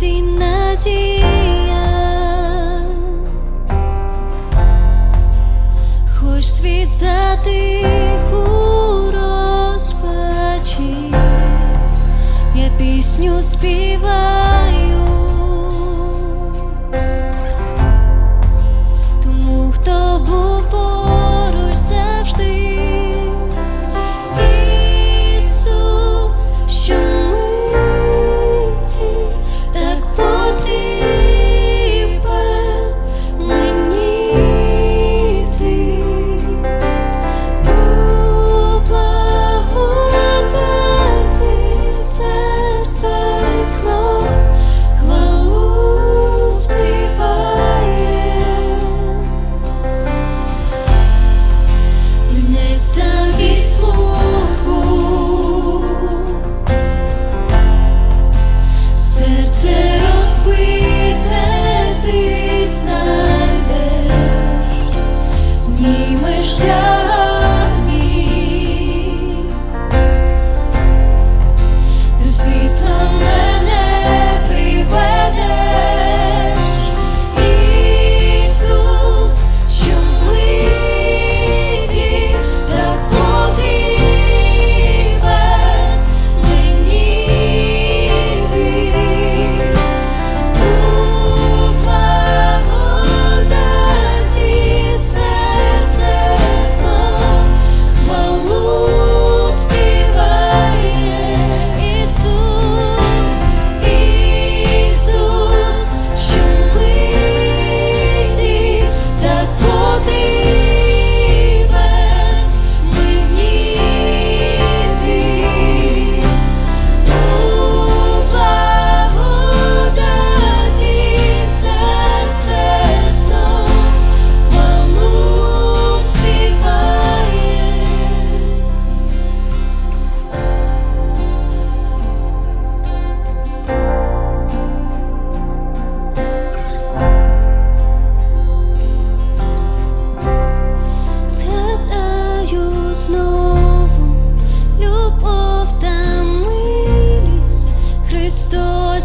світі надія, хоч світ за ти.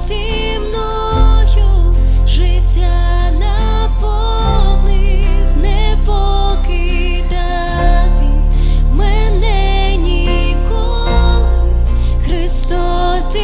зі мною життя наповнив, не покидав мене ніколи Христос.